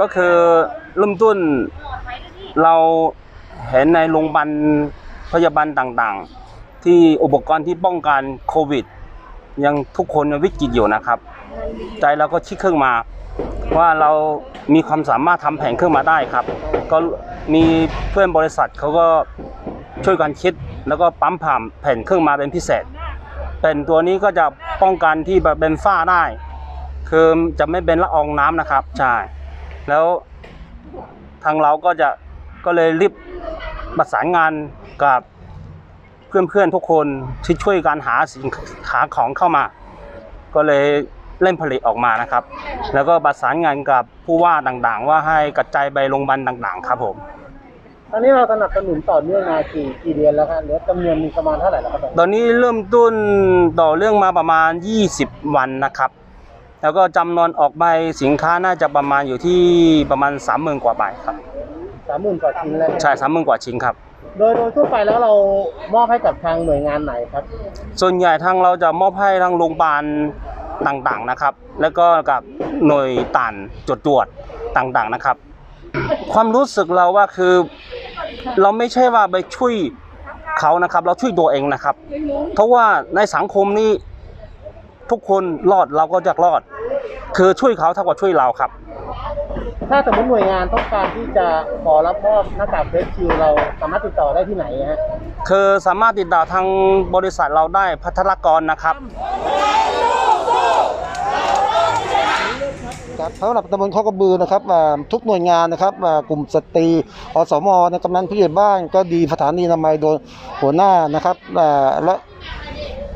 ก็คือเริ่มต้นเราเห็นในโรงพยาบาลพยาบาลต่างๆ ที่อุปกรณ์ที่ป้องกันโควิด ยังทุกคนยังวิกฤตอยู่นะครับ ใจเราก็ชิดเครื่องมาว่าเรามีความสามารถทำแผงเครื่องมาได้ครับ ก็มีเพื่อนบริษัทเขาก็ช่วยกันคิดแล้วก็ปั๊มผ่ามแผ่นเครื่องมาเป็นพิเศษแผ่นตัวนี้ก็จะป้องกันที่แบบเป็นฝ้าได้ คือจะไม่เป็นละอองน้ำนะครับใช่ แล้วทางเราก็จะก็เลยรีบประสานงานกับเพื่อนๆทุกคนที่ช่วยกันหาสินหาของเข้ามา ก็เลยเล่นผลิตออกมานะครับ แล้วก็ประสานงานกับผู้ว่าต่างๆ ว่าให้กระจายไปโรงพยาบาลต่างๆ ครับผม ตอนนี้เราสนับสนุนต่อเนื่องมากี่กี่เดือนแล้วครับเหลือจำนวนมีประมาณเท่าไหร่แล้วครับตอนนี้เริ่มต้นต่อเรื่องมาประมาณ 20 วันนะครับ แล้วก็จำนวนออกใบสินค้าน่าจะประมาณอยู่ที่ประมาณ30,000กว่าใบครับสามหมื่นกว่าชิ้นแล้วใช่สามหมื่นกว่าชิ้นครับ โดยโดยทั่วไปแล้วเรามอบให้กับทางหน่วยงานไหนครับ ส่วนใหญ่ทางเราจะมอบให้ทางโรงพยาบาลต่างๆนะครับ แล้วก็กับหน่วยต่านจดตรวจต่างๆนะครับ ความรู้สึกเราว่าคือ เราไม่ใช่ว่าไปช่วยเขานะครับ เราช่วยตัวเองนะครับ เพราะว่าในสังคมนี้ ทุกคนรอดเราก็จะรอด คือช่วยเขาเท่ากับช่วยเราครับ ถ้าสมมติหน่วยงานต้องการที่จะขอรับมอบหน้ากากเฟสชิลเราสามารถติดต่อได้ที่ไหนฮะคือสามารถติดต่อทางบริษัทเราได้พัทรกรนะครับครับสำหรับตำบลข้อกระบือนะครับอ่าทุกหน่วยงานนะครับอ่ากลุ่มสตรีอสมในกำนันผู้ใหญ่บ้านก็ดีสถานีอนามัยโดยหัวหน้านะครับอ่าและ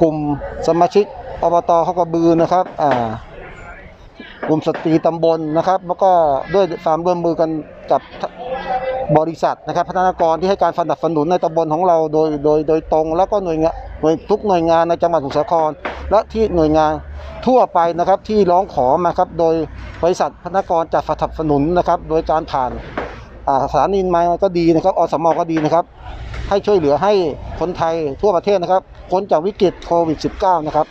กลุ่มสมาชิก อบตเข้อกระบือนะครับอ่ากลุ่มสตรีตำบลนะครับ แล้วก็ด้วยความร่วมมือกันกับบริษัทนะครับพัฒนากรที่ให้การสนับสนุนในตำบลของเราโดยโดยโดยตรง แล้วก็หน่วยงานหน่วยทุกหน่วยงานในจังหวัดสมุทรสาคร และที่หน่วยงานทั่วไปนะครับที่ร้องขอมาครับโดยบริษัทพนักงานจัดสนับสนุนนะครับ โดยการผ่านอ่าสถานีมาก็ดีนะครับอสมก็ดีนะครับ ให้ช่วยเหลือให้คนไทยทั่วประเทศนะครับพ้นจากวิกฤตโควิด -19 นะครับ